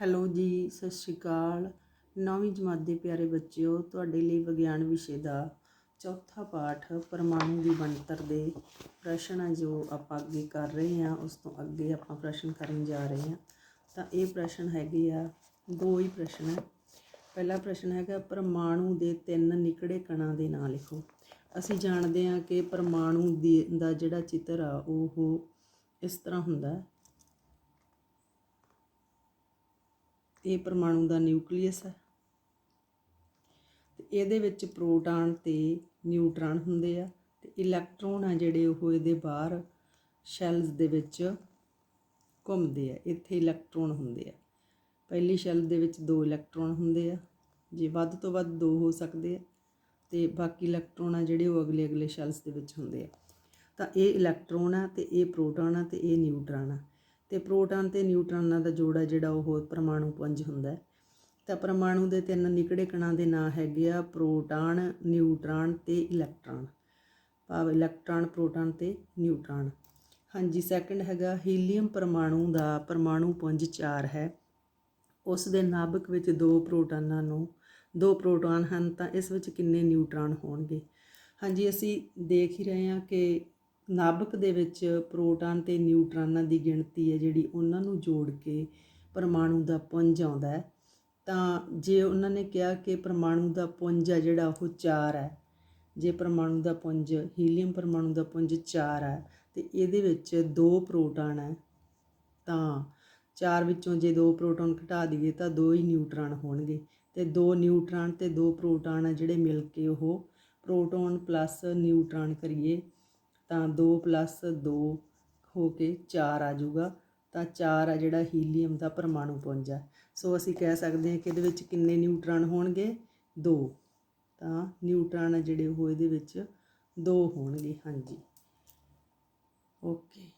Hello ਜੀ, ਸਤਿ ਸ਼੍ਰੀ ਅਕਾਲ। ਨੌਵੀਂ ਜਮਾਤ ਦੇ ਪਿਆਰੇ ਬੱਚਿਓ, ਤੁਹਾਡੇ ਲਈ ਵਿਗਿਆਨ ਵਿਸ਼ੇ ਦਾ ਚੌਥਾ ਪਾਠ ਪਰਮਾਣੂ ਦੀ ਬਣਤਰ ਦੇ ਪ੍ਰਸ਼ਨ ਆ ਜੋ ਆਪਾਂ ਅੱਗੇ ਕਰ ਰਹੇ ਹਾਂ, ਉਸ ਤੋਂ ਅੱਗੇ ਆਪਾਂ ਪ੍ਰਸ਼ਨ ਕਰਨ ਜਾ ਰਹੇ ਹਾਂ। ਤਾਂ ਇਹ ਪ੍ਰਸ਼ਨ ਹੈਗੇ ਆ, ਦੋ ਹੀ ਪ੍ਰਸ਼ਨ ਹੈ। ਪਹਿਲਾ ਪ੍ਰਸ਼ਨ ਹੈਗਾ, ਪਰਮਾਣੂ ਦੇ ਤਿੰਨ ਨਿਕੜੇ ਕਣਾਂ ਦੇ ਨਾਂ ਲਿਖੋ। ਅਸੀਂ ਜਾਣਦੇ ਹਾਂ ਕਿ ਪਰਮਾਣੂ ਦੀ ਦਾ ਜਿਹੜਾ ਚਿੱਤਰ ਆ, ਉਹ ਇਸ ਤਰ੍ਹਾਂ ਹੁੰਦਾ ਹੈ ਇਹ ਪਰਮਾਣੂ ਦਾ ਨਿਊਕਲੀਅਸ ਹੈ। ਤੇ ਇਹਦੇ ਵਿੱਚ ਪ੍ਰੋਟਾਨ ਤੇ ਨਿਊਟ੍ਰਾਨ ਹੁੰਦੇ ਆ ਤੇ ਇਲੈਕਟ੍ਰੋਨ ਆ ਜਿਹੜੇ ਉਹ ਇਹਦੇ ਬਾਹਰ ਸ਼ੈਲਸ ਦੇ ਵਿੱਚ ਘੁੰਮਦੇ ਆ, ਇੱਥੇ ਇਲੈਕਟ੍ਰੋਨ ਹੁੰਦੇ ਆ। ਪਹਿਲੀ ਸ਼ੈਲ ਦੇ ਵਿੱਚ ਦੋ ਇਲੈਕਟ੍ਰੋਨ ਹੁੰਦੇ ਆ, ਜੇ ਵੱਧ ਤੋਂ ਵੱਧ ਦੋ ਹੋ ਸਕਦੇ ਆ ਤੇ ਬਾਕੀ ਇਲੈਕਟ੍ਰੋਨ ਆ ਜਿਹੜੇ ਉਹ ਅਗਲੇ ਅਗਲੇ ਸ਼ੈਲਸ ਦੇ ਵਿੱਚ ਹੁੰਦੇ ਆ। ਤਾਂ ਇਹ ਇਲੈਕਟ੍ਰੋਨ ਆ ਤੇ ਇਹ ਪ੍ਰੋਟਾਨ ਆ ਤੇ ਇਹ ਨਿਊਟ੍ਰਾਨ ਆ। ਤੇ ਪ੍ਰੋਟਾਨ ਤੇ ਨਿਊਟ੍ਰਾਨਾਂ ਦਾ ਜੋੜਾ ਜਿਹੜਾ ਉਹ ਪਰਮਾਣੂ ਪੁੰਜ ਹੁੰਦਾ ਹੈ। ਤਾਂ ਪਰਮਾਣੂ ਦੇ ਤਿੰਨ ਨਿਕੜੇ ਕਣਾਂ ਦੇ ਨਾਂ ਹੈਗੇ ਆ, ਪ੍ਰੋਟਾਨ, ਨਿਊਟ੍ਰਾਨ ਤੇ ਇਲੈਕਟ੍ਰਾਨ। ਭਾਵ ਇਲੈਕਟ੍ਰਾਨ, ਪ੍ਰੋਟਾਨ ਤੇ ਨਿਊਟ੍ਰਾਨ। ਹਾਂਜੀ ਸੈਕੰਡ ਹੈਗਾ ਹੀਲੀਅਮ ਪਰਮਾਣੂ ਦਾ ਪਰਮਾਣੂ ਪੁੰਜ 4 ਹੈ। ਉਸ ਦੇ ਨਾਭਕ ਵਿੱਚ ਦੋ ਪ੍ਰੋਟਾਨਾਂ ਨੂੰ, ਦੋ ਪ੍ਰੋਟਾਨ ਹਨ ਤਾਂ ਇਸ ਵਿੱਚ ਕਿੰਨੇ ਨਿਊਟ੍ਰਾਨ ਹੋਣਗੇ? ਹਾਂਜੀ, ਅਸੀਂ ਦੇਖ ਹੀ ਰਹੇ ਹਾਂ ਕਿ ਨਾਭਕ ਦੇ ਵਿੱਚ ਪ੍ਰੋਟਾਨ ਤੇ ਨਿਊਟ੍ਰਾਨਾਂ ਦੀ ਗਿਣਤੀ ਹੈ ਜਿਹੜੀ ਉਹਨਾਂ ਨੂੰ ਜੋੜ ਕੇ ਪਰਮਾਣੂ ਦਾ ਪੁੰਜ ਆਉਂਦਾ ਹੈ। ਤਾਂ ਜੇ ਉਹਨਾਂ ਨੇ ਕਿਹਾ ਕਿ ਪਰਮਾਣੂ ਦਾ ਪੁੰਜ ਹੈ ਜਿਹੜਾ ਉਹ 4 ਹੈ, ਜੇ ਪਰਮਾਣੂ ਦਾ ਪੁੰਜ ਹੀਲੀਅਮ ਪਰਮਾਣੂ ਦਾ ਪੁੰਜ 4 ਹੈ ਤੇ ਇਹਦੇ ਵਿੱਚ ਦੋ ਪ੍ਰੋਟਾਨ ਹੈ, ਤਾਂ ਚਾਰ ਵਿੱਚੋਂ ਜੇ ਦੋ ਪ੍ਰੋਟੋਨ ਘਟਾ ਦਈਏ ਤਾਂ ਦੋ ਹੀ ਨਿਊਟ੍ਰਾਨ ਹੋਣਗੇ ਤੇ ਦੋ ਨਿਊਟ੍ਰਾਨ ਤੇ ਦੋ ਪ੍ਰੋਟਾਨ ਆ ਜਿਹੜੇ ਮਿਲ ਕੇ ਉਹ ਪ੍ਰੋਟੋਨ ਪਲੱਸ ਨਿਊਟ੍ਰਾਨ ਕਰੀਏ। ਤਾਂ 2 2 ਹੋ ਕੇ 4 ਆ ਜਾਊਗਾ, ਤਾਂ 4 ਆ ਜਿਹੜਾ ਹੀਲੀਅਮ ਦਾ ਪਰਮਾਣੂ ਪੁੰਜ ਆ। ਸੋ ਅਸੀਂ ਕਹਿ ਸਕਦੇ ਹਾਂ ਕਿ ਇਹਦੇ ਵਿੱਚ ਕਿੰਨੇ ਨਿਊਟ੍ਰਾਨ ਹੋਣਗੇ? 2 ਤਾਂ ਨਿਊਟ੍ਰਾਨ ਆ ਜਿਹੜੇ ਉਹ ਇਹਦੇ ਵਿੱਚ 2 ਹੋਣਗੇ, ਹਾਂਜੀ। ਓਕੇ।